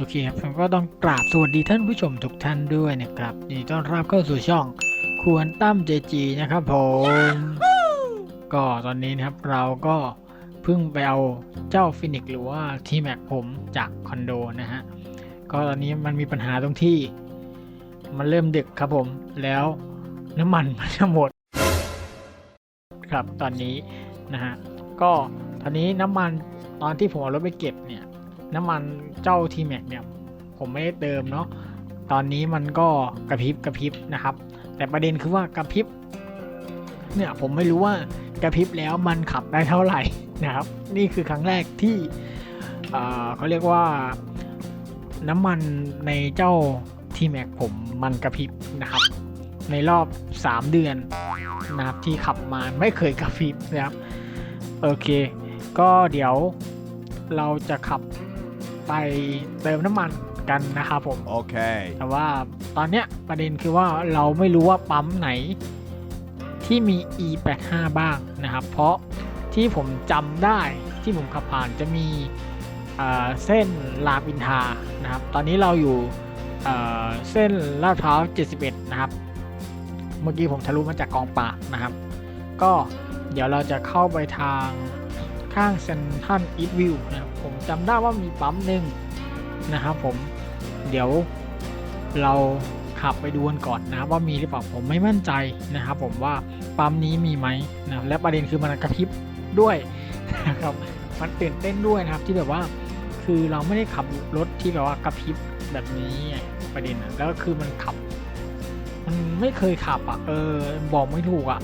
โอเคครับผมก็ต้องกราบสวัสดีท่านผู้ชมทุกท่านด้วยนะครับยินดีต้อนรับเข้าสู่ช่องควรตั้มเจจีนะครับผมก็ตอนนี้นะครับเราก็เพิ่งไปเอาเจ้าฟินิกหรือว่าทีแม็กผมจากคอนโดนะฮะก็ตอนนี้มันมีปัญหาตรงที่ มันเริ่มดึกครับผมแล้วน้ำมันมันจะหมด ครับตอนนี้นะฮะก็ตอนนี้น้ำมันตอนที่ผมเอารถไปเก็บเนี่ย น้ำมันเจ้า t m a x เนี่ยผมไม่ได้เติมเนาะตอนนี้มันก็กระพริบกระพริบนะครับ แต่ประเด็นคือว่ากระพริบเนี่ยผมไม่รู้ว่ากระพริบแล้วมันขับได้เท่าไหร่นะครับ นี่คือครั้งแรกที่เขาเรียกว่าน้ำมันในเจ้า t m a x ผมมันกระพริบนะครับ ในรอบ 3 เดือนนะครับที่ขับมาไม่เคยกระพริบนะครับ โอเค ก็เดี๋ยวเราจะขับ ไปเติมน้ำมันกันนะครับผม Okay. แต่ว่าตอนเนี้ยประเด็นคือว่าเราไม่รู้ว่าปั๊มไหนที่มี e85 บ้างนะครับ เพราะที่ผมจำได้ที่ผมขับผ่านจะมีเอ่อเส้นรามอินทรานะครับ ตอนนี้เราอยู่เอ่อเส้นลาดพร้าว 71 นะครับ เมื่อกี้ผมทะลุมาจากกองปราบนะครับ ก็เดี๋ยวเราจะเข้าไปทางข้างเซนทันอีทวิวนะครับ ผมจำได้ว่ามีปั๊มหนึ่งนะครับผมเดี๋ยวเราขับไปดูกันก่อนนะว่ามีหรือเปล่าผมไม่มั่นใจนะครับผมว่าปั๊มนี้มีไหมนะและประเด็นคือมันกระพริบด้วยนะครับมันตื่นเต้นด้วยนะครับที่แบบว่าคือเราไม่ได้ขับรถที่แบบว่ากระพริบแบบนี้ประเด็นนะแล้วก็คือมันขับ มันไม่เคยขับอะเออบอกไม่ถูกอะ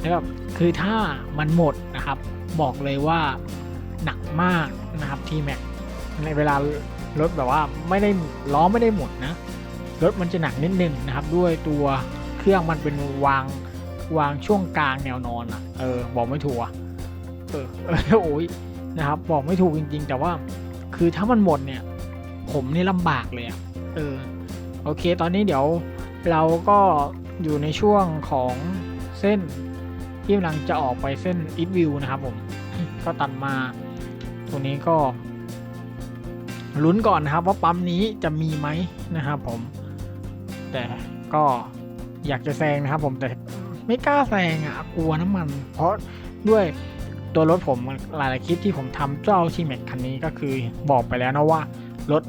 แล้วแบบคือถ้ามันหมดนะครับ บอกเลยว่า หนักมากนะครับทีแม็กในเวลารถแบบว่าไม่ได้ล้อไม่ได้หมดนะรถมันจะหนักนิดนึงนะครับ ด้วยตัวเครื่องมันเป็นวางวางช่วงกลางแนวนอนอะเออบอกไม่ถูกอะเออเออโอ้ยนะครับ บอกไม่ถูกจริง ๆ แต่ว่าคือถ้ามันหมดเนี่ย ผมนี่ลำบากเลยอะเออโอเค ตอนนี้เดี๋ยวเราก็อยู่ในช่วงของเส้นที่กำลังจะออกไปเส้นอีทวิวนะครับผม ก็ตัดมา ตรงนี้ก็ลุ้นก่อนนะครับว่าปั๊มนี้จะมีไหมนะครับผม แต่ก็อยากจะแซงนะครับผมแต่ไม่กล้าแซงอะกลัวน้ำมัน เพราะด้วยตัวรถผมหลายๆคลิปที่ผมทำเจ้าชีเมกคันนี้ก็คือบอกไปแล้วนะว่ารถ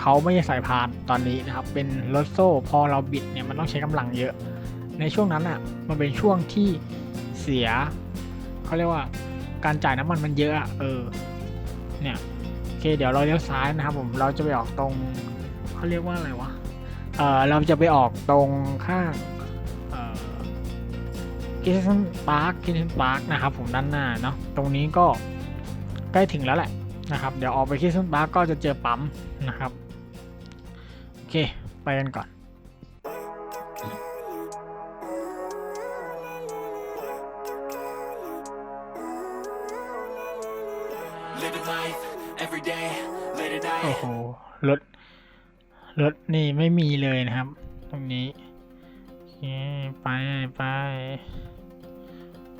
เขาไม่ใช่สายพานตอนนี้นะครับ เป็นรถโซ่พอเราบิดเนี่ยมันต้องใช้กำลังเยอะ ในช่วงนั้นอะมันเป็นช่วงที่เสียเขาเรียกว่า การจ่ายน้ำมันมันเยอะเออ เนี่ยโอเคเดี๋ยวเราเลี้ยวซ้ายนะครับผมเราจะไปออกตรงเขาเรียกว่าอะไรวะเออเราจะไปออกตรงข้างเออกิสซันพาร์คกิสซันพาร์คนะครับผมด้านหน้าเนาะตรงนี้ก็ใกล้ถึงแล้วแหละนะครับ เดี๋ยวออกไปกิสซันพาร์คก็จะเจอปั๊มนะครับ โอเค ไปกันก่อน รถรถนี่ไม่มีเลยนะครับ ตรงนี้ไปไป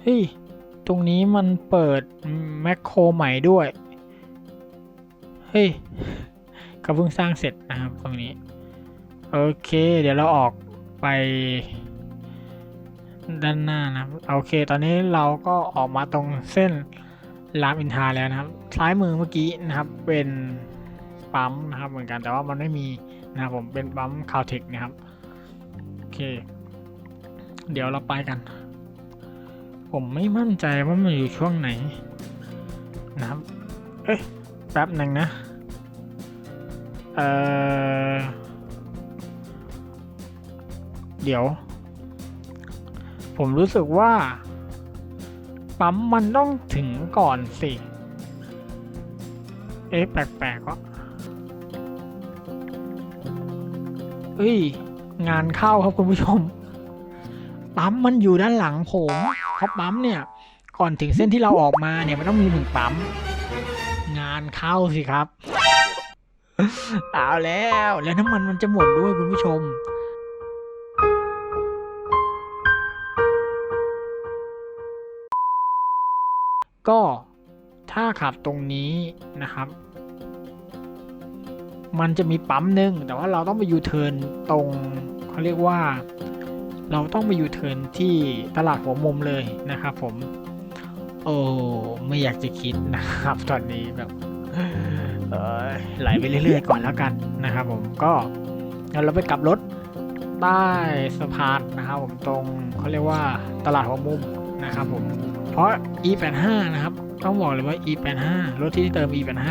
เฮ้ยตรงนี้มันเปิดแมคโครใหม่ด้วย เฮ้ยก็เพิ่งสร้างเสร็จนะครับตรงนี้ โอเค เดี๋ยวเราออกไป ด้านหน้านะครับโอเค ตอนนี้เราก็ออกมาตรงเส้นรามอินทาแล้วนะครับ ซ้ายมือเมื่อกี้นะครับเป็น ปั๊มนะครับ เหมือนกันแต่ว่ามันไม่มีนะครับผมเป็นปั๊มคาวเทคนะครับโอเค เดี๋ยวเราไปกัน ผมไม่มั่นใจว่ามันอยู่ช่วงไหนนะครับเอ๊ะแป๊บหนึ่งนะเออเดี๋ยว ผมรู้สึกว่า ปั๊มมันต้องถึงก่อนสิ เอ๊ะแปลกๆว เอ้ย งานเข้าครับคุณผู้ชม ปั๊มมันอยู่ด้านหลังผมเพราะปั๊มเนี่ย ก่อนถึงเส้นที่เราออกมาเนี่ยมันต้องมีหนึ่งปั๊ม งานเข้าสิครับ เอาแล้ว แล้วน้ำมันมันจะหมดด้วยคุณผู้ชมก็ถ้าขับตรงนี้นะครับ มันจะมีปั๊มหนึ่งแต่ว่าเราต้องไปยูเทิร์นตรงเขาเรียกว่า เราต้องไปยูเทิร์นที่ตลาดหัวมุมเลยนะครับผม โอ้ไม่อยากจะคิดนะครับตอนนี้แบบเออไหลไปเรื่อยๆก่อนแล้วกันนะครับผมก็เดี๋ยวเราไปกลับรถใต้สะพานนะครับผมตรงเขาเรียกว่าตลาดหัวมุมนะครับผมเพราะ e85 นะครับ ต้องบอกเลยว่า e85 รถที่เติม e85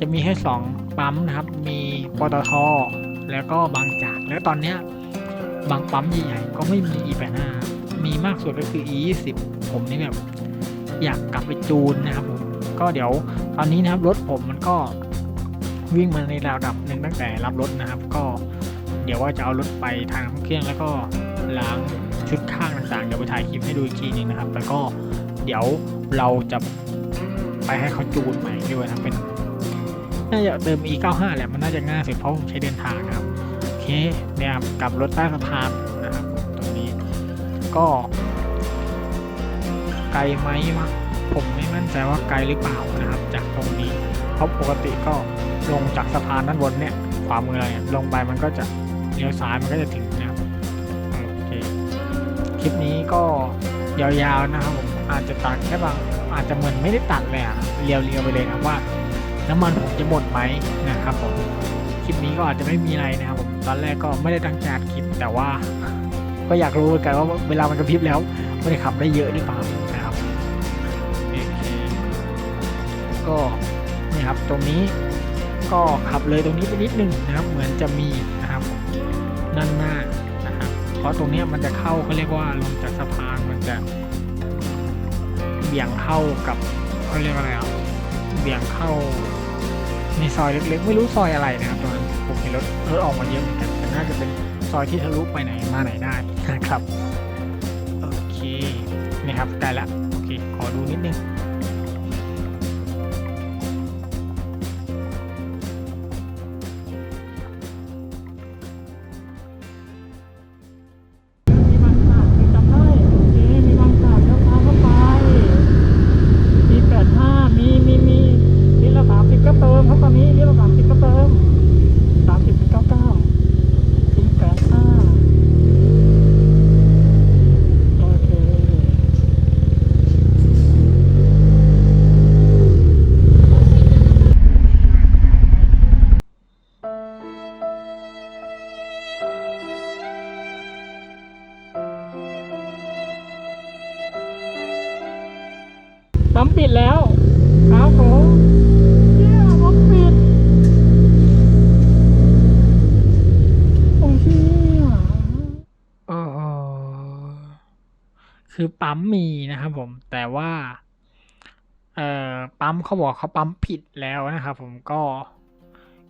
จะมีแค่2ปั๊มนะครับ มีปตท แล้วก็บางจาก แล้วตอนเนี้ยบางปั๊มใหญ่ๆก็ไม่มี e85 มีมากสุดก็คือ e20 ผมนี่แบบอยากกลับไปจูนนะครับผม ก็เดี๋ยวตอนนี้นะครับรถผมมันก็วิ่งมาในระดับหนึ่งตั้งแต่รับรถนะครับ ก็เดี๋ยวว่าจะเอารถไปทางเครื่องแล้วก็ล้างชุดข้างต่างๆ เดี๋ยวไปถ่ายคลิปให้ดูอีกทีนึงนะครับ แล้วก็เดี๋ยวเราจะไปให้เขาจูนใหม่ด้วยนะเป็น น่าจะเติม e95 แหละมันน่าจะง่ายสุดเพราะผมใช้เดินทางนะครับโอเคเนี่ยกลับรถใต้สะพานนะครับตรงนี้ก็ ไกลไหมวะผมไม่มั่นใจว่าไกลหรือเปล่านะครับ จากตรงนี้เพราะปกติก็ลงจากสะพานด้านบนเนี่ยขวามือเราเนี่ยลงไปมันก็จะเลี้ยวซ้ายมันก็จะถึงนะครับโอเคคลิปนี้ก็ยาวๆนะครับผมอาจจะตัดแค่บางอาจจะเหมือนไม่ได้ตัดเลยอะเรียวๆไปเลยนะว่า น้ำมันผมจะหมดไหมนะครับผมคลิปนี้ก็อาจจะไม่มีอะไรนะครับผมตอนแรกก็ไม่ได้ตั้งใจคลิปแต่ว่า ก็อยากรู้เหมือนกันว่าเวลามันกระพริบแล้วไม่ได้ขับได้เยอะหรือเปล่านะครับโอเคก็นี่ครับตรงนี้ก็ขับเลยตรงนี้ไปนิดนึงนะครับ เหมือนจะมีนะครับด้านหน้านะครับเพราะตรงนี้มันจะเข้าเขาเรียกว่าลงจากสะพานมันจะเบี่ยงเข้ากับเขาเรียกว่าอะไรอะเบี่ยงเข้า ในซอยเล็กๆ ไม่รู้ซอยอะไรนะครับตรงนั้นผมเห็นรถรถออกมาเยอะเหมือนกันแต่น่าจะเป็นซอยที่ทะลุไปไหนมาไหนได้นะครับ โอเค นี่ครับใกล้ละ โอเค ขอดูนิดนึง คือปั๊มมีนะครับผมแต่ว่าเอ่อปั๊มเขาบอกเขาปั๊มผิดแล้วนะครับผมก็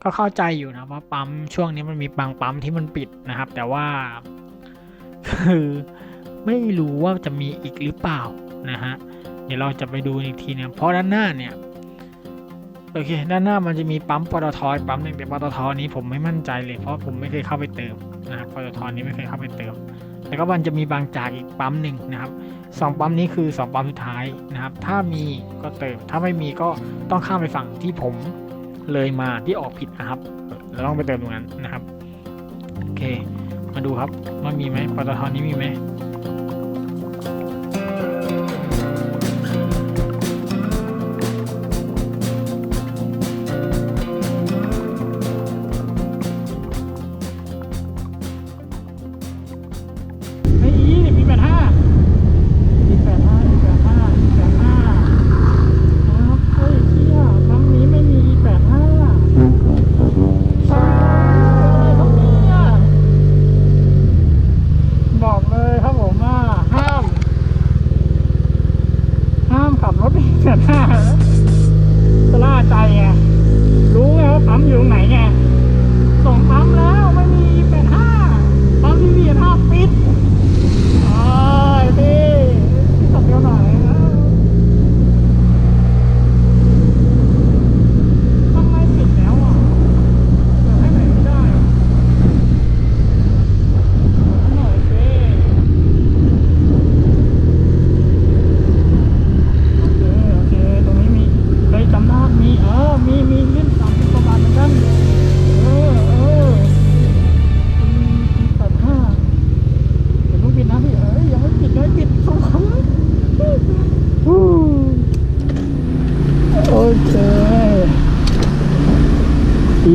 ก็เข้าใจอยู่นะว่าปั๊มช่วงนี้มันมีบางปั๊มที่มันปิดนะครับ แต่ว่าคือไม่รู้ว่าจะมีอีกหรือเปล่านะฮะเดี๋ยวเราจะไปดูอีกทีนึงเพราะด้านหน้าเนี่ยโอเค ด้านหน้ามันจะมีปั๊มปตทอีกปั๊มหนึ่งแต่ปตทนี้ผมไม่มั่นใจเลยเพราะผมไม่เคยเข้าไปเติมนะครับปตทนี้ไม่เคยเข้าไปเติม แล้วก็มันจะมีบางจากอีกปั๊มหนึ่งนะครับสองปั๊มนี้คือสองปั๊มสุดท้ายนะครับ ถ้ามีก็เติม ถ้าไม่มีก็ต้องข้ามไปฝั่งที่ผมเลยมาที่ออกผิดนะครับเราต้องไปเติมตรงนั้นนะครับ โอเค มาดูครับว่ามีไหมปตทนี้มีไหม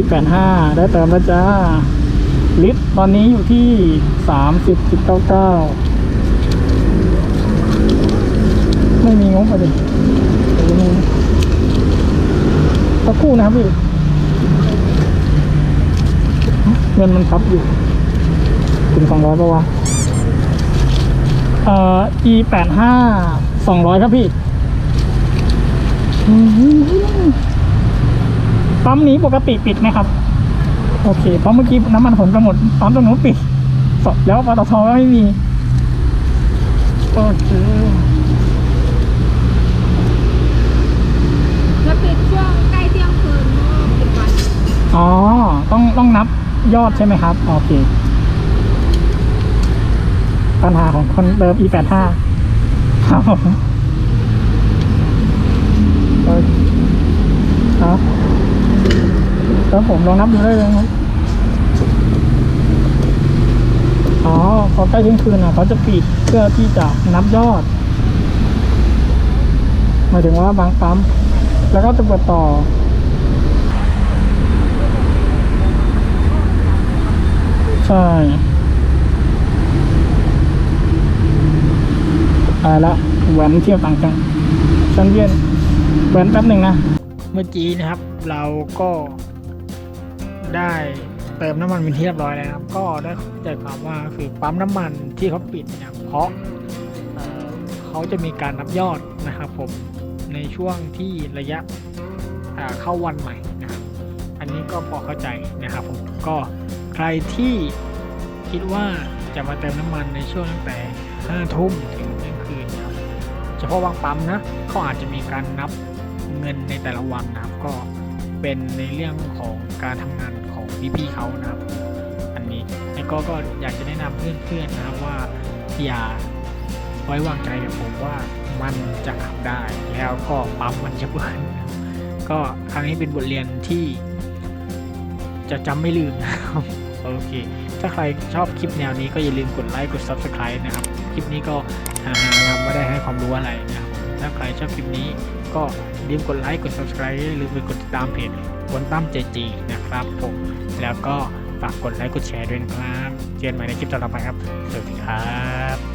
485 ได้เติมแล้วจ้า ลิตรตอนนี้อยู่ที่ 30.99 ไม่มีงบอะไรสักคู่นะครับพี่เงินมันทับอยู่ถึงสองร้อยปะวะ เอ่อ e แปดห้าสองร้อยครับพี่ ปั๊มนี้ปกติปิดไหมครับ โอเค เพราะเมื่อกี้น้ำมันผมจะหมดปั๊มตรงนู้นปิดสดแล้วปตทก็ไม่มี โอเคจะปิดช่วงใกล้เที่ยงคืนเมื่อปิดวันอ๋อ ต้องต้องนับยอดใช่ไหมครับ โอเค ปัญหาของคนเติม e85 ครับผมโอเครับผมลองนับดูได้เลยครับ อ๋อพอใกล้เที่ยงคืนอะเขาจะปิดเพื่อที่จะนับยอด หมายถึงว่าบางปั๊ม แล้วก็จะเปิดต่อใช่ตายละแหวนเที่ยวต่างจังฉันเวียนแหวนแป๊บหนึ่งนะ เมื่อกี้นะครับ เราก็ ได้เติมน้ำมันเป็นที่เรียบร้อยแล้วครับก็ได้ใจความว่าคือปั๊มน้ำมันที่เขาปิดเนี่ยเพราะเเขาจะมีการนับยอดนะครับผมในช่วงที่ระยะเข้าวันใหม่นะครับอันนี้ก็พอเข้าใจนะครับผมก็ใครที่คิดว่าจะมาเติมน้ำมันในช่วงตั้งแต่5ทุ่มถึงเที่ยงคืนนะครับเฉพาะบางปั๊มนะเขาอาจจะมีการนับเงินในแต่ละวันนะครับก็ เป็นในเรื่องของการทำงานของพี่ๆเขานะครับ อันนี้แล้วก็ก็อยากจะแนะนำเพื่อนๆนะครับว่าอย่าไว้วางใจกับผมว่ามันจะขับได้ แล้วก็ปั๊มมันจะเบิร์นก็ครั้งนี้เป็นบทเรียนที่จะจำไม่ลืมนะครับโอเค ถ้าใครชอบคลิปแนวนี้ก็อย่าลืมกดไลค์กด Subscribe นะครับ คลิปนี้ก็ฮาๆครับไม่ได้ให้ความรู้อะไรนะครับ ถ้าใครชอบคลิปนี้ ก็ลืมกดไลค์กด Subscribe หรือไปกดติดตามเพจบนตั้มเจจีนะครับผมแล้วก็ฝากกดไลค์กดแชร์ด้วยนะครับ เจอกันใหม่ในคลิปต่อไปครับ สวัสดีครับ